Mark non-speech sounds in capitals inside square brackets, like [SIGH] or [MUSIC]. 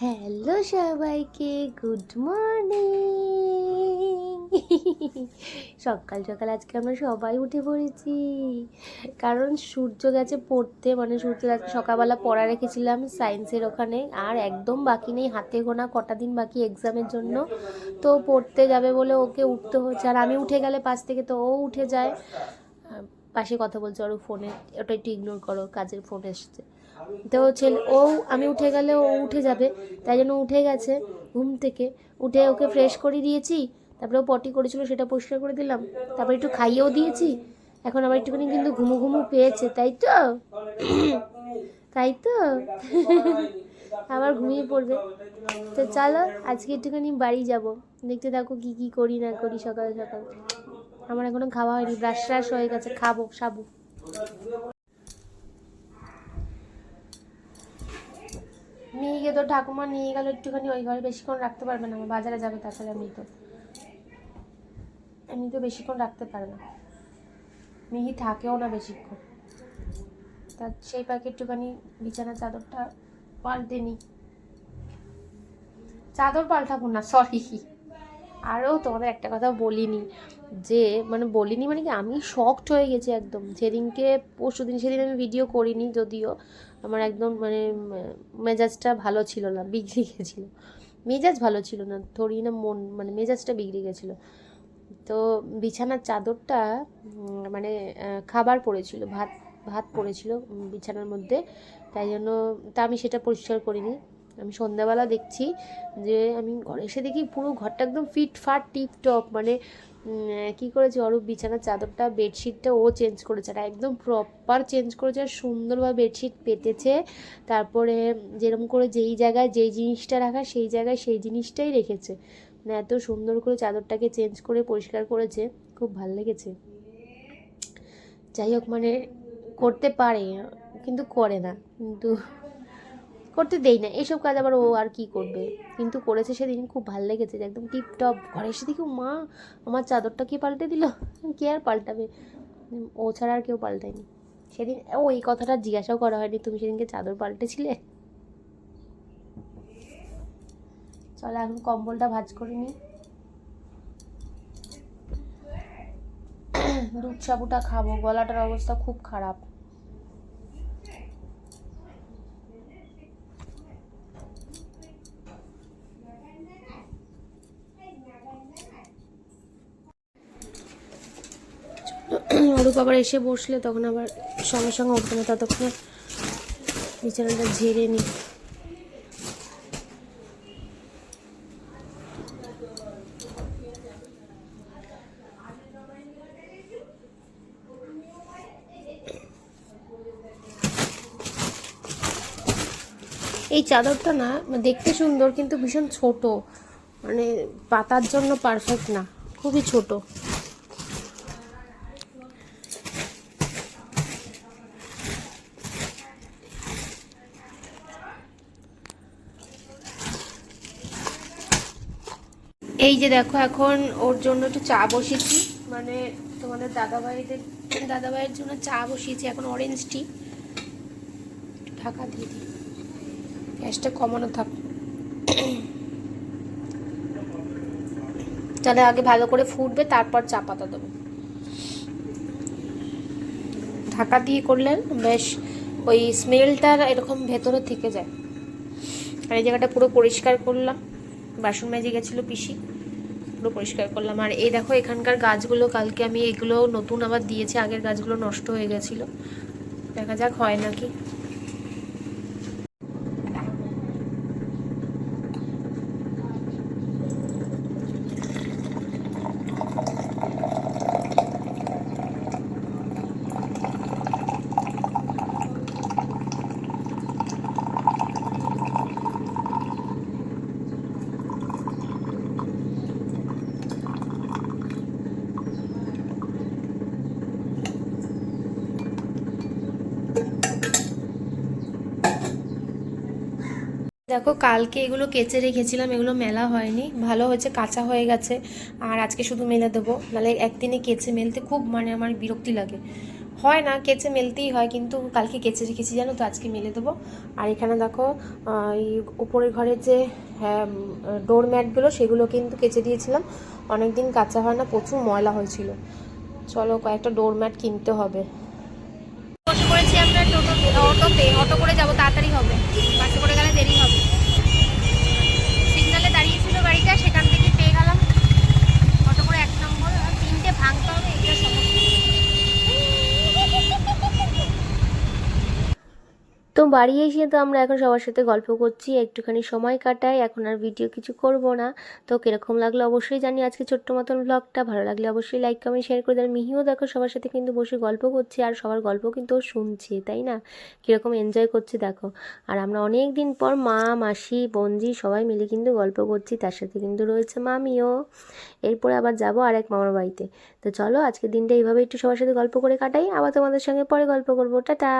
Hello সবাইকে good morning [LAUGHS] সকাল সকাল আজকে আমরা সবাই উঠে পড়েছি। কারণ সূর্য গেছে পড়তে মানে সূর্য আজকে সকালবেলা পড়া রেখেছিলাম সায়েন্সের ওখানে, আর একদম বাকি নেই, হাতে গোনা কটা দিন বাকি এক্সামের জন্য। তো পড়তে যাবে বলে ওকে উঠতে হচ্ছে, আর আমি উঠে গেলে পাশ থেকে তো ও উঠে যায়। পাশে কথা বলছে, ওর ফোনে, ওটা একটু ইগনোর করো, কাজের ফোন এসছে। তো ছেলে ও, আমি উঠে গেলে ও উঠে যাবে, তাই জন্য উঠে গেছে ঘুম থেকে। উঠে ওকে ফ্রেশ করে দিয়েছি, তারপরে ও পটি করেছিল, সেটা পরিষ্কার করে দিলাম। তারপরে একটু খাইয়েও দিয়েছি, এখন আবার একটুখানি কিন্তু ঘুমু ঘুমু পেয়েছে, তাই তো? তাই তো? আবার ঘুমিয়ে পড়বে। তো চলো, আজকে একটুখানি বাড়ি যাব। দেখতে থাকো কি কি করি না করি সকাল সকাল। আমার এখনও খাওয়া হয়নি ব্রাশ ট্রাশ হয়ে গেছে, খাব, সাবু। মেয়েকে তো ঠাকুমা নিয়ে গেল একটুখানি, ওই ঘরে বেশিক্ষণ রাখতে পারবে না, আমার বাজারে যাবে তাছাড়া আমি তো। এমনি তো বেশিক্ষণ রাখতে পারে না। মিহি থাকেও না বেশিক্ষণ। তা সেই পাখি একটুখানি বিছানা চাদরটা পাল্টে নিই চাদর পাল্টাবো না সরি আরও তোমাদের একটা কথা বলিনি, যে মানে বলিনি মানে কি আমি শকড হয়ে গেছি একদম। সেদিনকে পরশু দিন সেদিন আমি ভিডিও করিনি যদিও। আমার একদম মানে মেজাজটা ভালো ছিল না, বিগড়ে গেছিল। মেজাজ ভালো ছিল না, ধরি না মন মানে মেজাজটা বিগড়ে গেছিল। তো বিছানার চাদরটা মানে খাবার পড়েছিল, ভাত ভাত পড়েছিল বিছানার মধ্যে। তাই জন্য তা আমি সেটা পরিষ্কার করিনি। আমি সন্ধ্যাবেলা দেখছি যে আমি ঘরে এসে দেখি পুরো ঘরটা একদম ফিট ফাট টিপ টপ মানে কি করেছে অরূপ? বিছানার চাদরটা, বেডশিটটা ও চেঞ্জ করেছে আর একদম প্রপার চেঞ্জ করেছে আর সুন্দরভাবে বেডশিট পেতেছে। তারপরে যেরকম করে যেই জায়গায় যেই জিনিসটা রাখা সেই জায়গায় সেই জিনিসটাই রেখেছে। মানে এত সুন্দর করে চাদরটাকে চেঞ্জ করে পরিষ্কার করেছে। খুব ভালো লেগেছে। যাই হোক মানে করতে পারে, কিন্তু করে না। কিন্তু করতে দেই না। এসব কাজ আবার ও আর কি করবে? কিন্তু করেছে সেদিন, খুব ভালো লেগেছে যে একদম টিপ টপ ঘরে এসে দেখি, মা, আমার চাদরটা কি পাল্টে দিল? কে আর পাল্টাবে? ও ছাড়া আর কেউ পাল্টায়নি। সেদিন ও এই কথাটা জিজ্ঞাসাও করা হয়নি, তুমি সেদিনকে চাদর পাল্টেছিলে? চলো, এখন কম্বলটা ভাজ করে নিই। দুধ সাবুটা খাব। গলাটার অবস্থা খুব খারাপ। অরূপ আবার এসে বসলে তখন আবার সঙ্গে সঙ্গে উঠবে না, ততক্ষণে বিছানাটা ঝেড়ে নিই। এই চাদরটা না দেখতে সুন্দর কিন্তু ভীষণ ছোট মানে পাতার জন্য পারফেক্ট না, খুবই ছোট। এই যে দেখো, এখন ওর জন্য একটু চা বসিয়েছি। মানে তোমাদের দাদাভাইদের, দাদাভাইয়ের জন্য চা বসিয়েছি, এখন অরেঞ্জ টি ঢাকা দিয়ে দিই। গ্যাসটা কমানো থাক। তাহলে আগে ভালো করে ফুটবে, তারপর চা পাতা দেবো। ঢাকা দিয়ে করলে বেশ ওই স্মেলটা এরকম ভেতরে থেকে যায়। আর এই জায়গাটা পুরো পরিষ্কার করলাম। বাসন মেজে গেছিল পিসি। পুরো পরিষ্কার করলাম। আর এই দেখো, এখানকার গাছগুলো কালকে আমি এগুলো নতুন আবার দিয়েছি, আগের গাছগুলো নষ্ট হয়ে গেছিল। দেখা যাক হয় নাকি। দেখো, কালকে এগুলো কেচে রেখেছিলাম, এগুলো মেলা হয়নি। ভালো হয়েছে, কাঁচা হয়ে গেছে। আর আজকে শুধু মেলে দেবো। নাহলে একদিনে কেচে মেলতে খুব মানে আমার বিরক্তি লাগে। হয় না, কেচে মেলতেই হয়, কিন্তু কালকে কেচে রেখেছি, জানো তো? আজকে মেলে দেবো। আর এখানে দেখো এই উপরের ঘরের যে হ্যাঁ ডোর ম্যাটগুলো সেগুলো কিন্তু কেচে দিয়েছিলাম। অনেক দিন কাঁচা হয় না, প্রচুর ময়লা হয়েছিল। চলো, কয়েকটা ডোর ম্যাট কিনতে হবে। অটো করে যাব তাড়াতাড়ি হবে বাসে করে গেলে দেরি হবে সিগনালে দাঁড়িয়েছিল গাড়িটা সেখান থেকে পেয়ে গেলাম অটো করে এক নম্বর আর তিনটে ভাঙতে হবে এটা সমস্যা তো বাড়ি এসে তো আমরা এখন সবার সাথে গল্প করছি, একটুখানি সময় কাটাই, এখন আর ভিডিও কিছু করব না। তো কীরকম লাগল অবশ্যই জানি আজকে ছোট্ট মতন ব্লগটা ভালো লাগলে অবশ্যই লাইক কমেন্ট শেয়ার করে দেন। মিহিও দেখো সবার সাথে কিন্তু বসে গল্প করছে আর সবার গল্প কিন্তু শুনছে, তাই না? কীরকম এনজয় করছে দেখো। আর আমরা অনেক দিন পর মা, মাসি, বোনজি সবাই মিলে কিন্তু গল্প করছি, তার সাথে কিন্তু রয়েছে মামিও। এরপরে আবার যাব আর এক মামার বাড়িতে। তো চলো আজকের দিনটা এইভাবে একটু সবার সাথে গল্প করে কাটাই, আবার তোমাদের সঙ্গে পরে গল্প করব। টাটা!